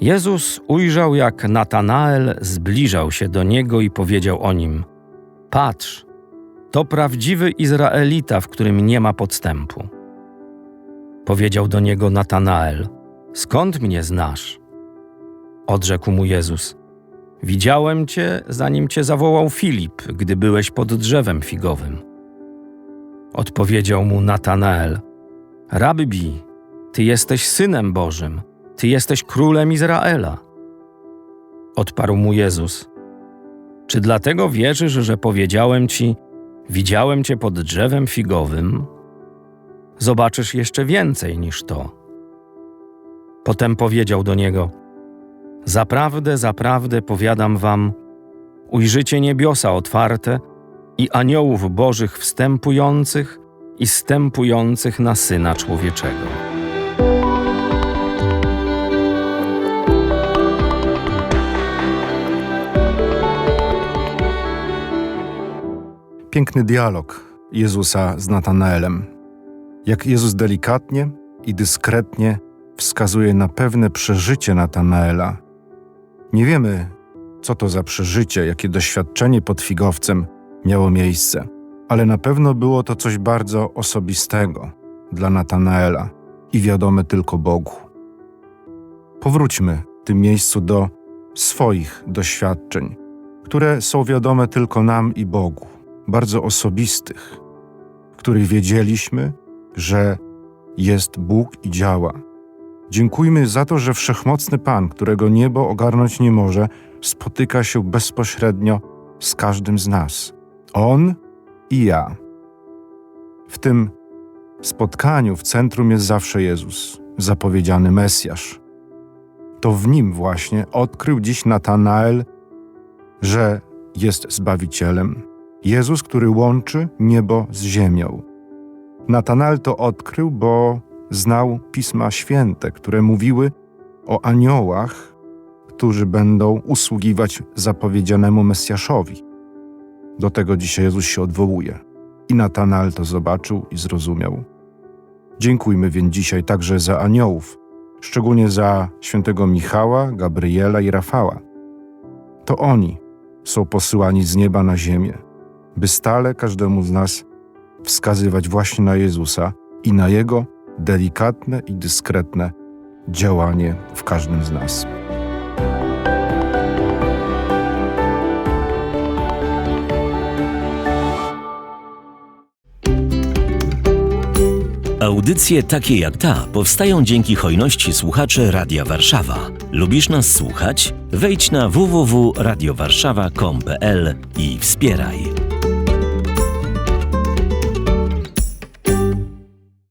Jezus ujrzał, jak Natanael zbliżał się do niego i powiedział o nim: Patrz, to prawdziwy Izraelita, w którym nie ma podstępu. Powiedział do niego Natanael: Skąd mnie znasz? Odrzekł mu Jezus: Widziałem cię, zanim cię zawołał Filip, gdy byłeś pod drzewem figowym. Odpowiedział mu Natanael: Rabbi, ty jesteś synem Bożym, ty jesteś królem Izraela. Odparł mu Jezus: Czy dlatego wierzysz, że powiedziałem ci, widziałem cię pod drzewem figowym? Zobaczysz jeszcze więcej niż to. Potem powiedział do niego: Zaprawdę, zaprawdę powiadam wam, ujrzycie niebiosa otwarte i aniołów bożych wstępujących i stępujących na Syna Człowieczego. Piękny dialog Jezusa z Natanaelem. Jak Jezus delikatnie i dyskretnie wskazuje na pewne przeżycie Natanaela. Nie wiemy, co to za przeżycie, jakie doświadczenie pod figowcem miało miejsce, ale na pewno było to coś bardzo osobistego dla Natanaela i wiadome tylko Bogu. Powróćmy w tym miejscu do swoich doświadczeń, które są wiadome tylko nam i Bogu bardzo osobistych, w których wiedzieliśmy, że jest Bóg i działa. Dziękujmy za to, że wszechmocny Pan, którego niebo ogarnąć nie może, spotyka się bezpośrednio z każdym z nas. On i ja. W tym spotkaniu w centrum jest zawsze Jezus, zapowiedziany Mesjasz. To w nim właśnie odkrył dziś Natanael, że jest Zbawicielem, Jezus, który łączy niebo z ziemią. Natanael to odkrył, bo znał Pisma Święte, które mówiły o aniołach, którzy będą usługiwać zapowiedzianemu Mesjaszowi. Do tego dzisiaj Jezus się odwołuje. I Natanael to zobaczył i zrozumiał. Dziękujmy więc dzisiaj także za aniołów, szczególnie za świętego Michała, Gabriela i Rafała. To oni są posyłani z nieba na ziemię by stale każdemu z nas wskazywać właśnie na Jezusa i na Jego delikatne i dyskretne działanie w każdym z nas. Audycje takie jak ta powstają dzięki hojności słuchaczy Radia Warszawa. Lubisz nas słuchać? Wejdź na www.radiowarszawa.com.pl i wspieraj.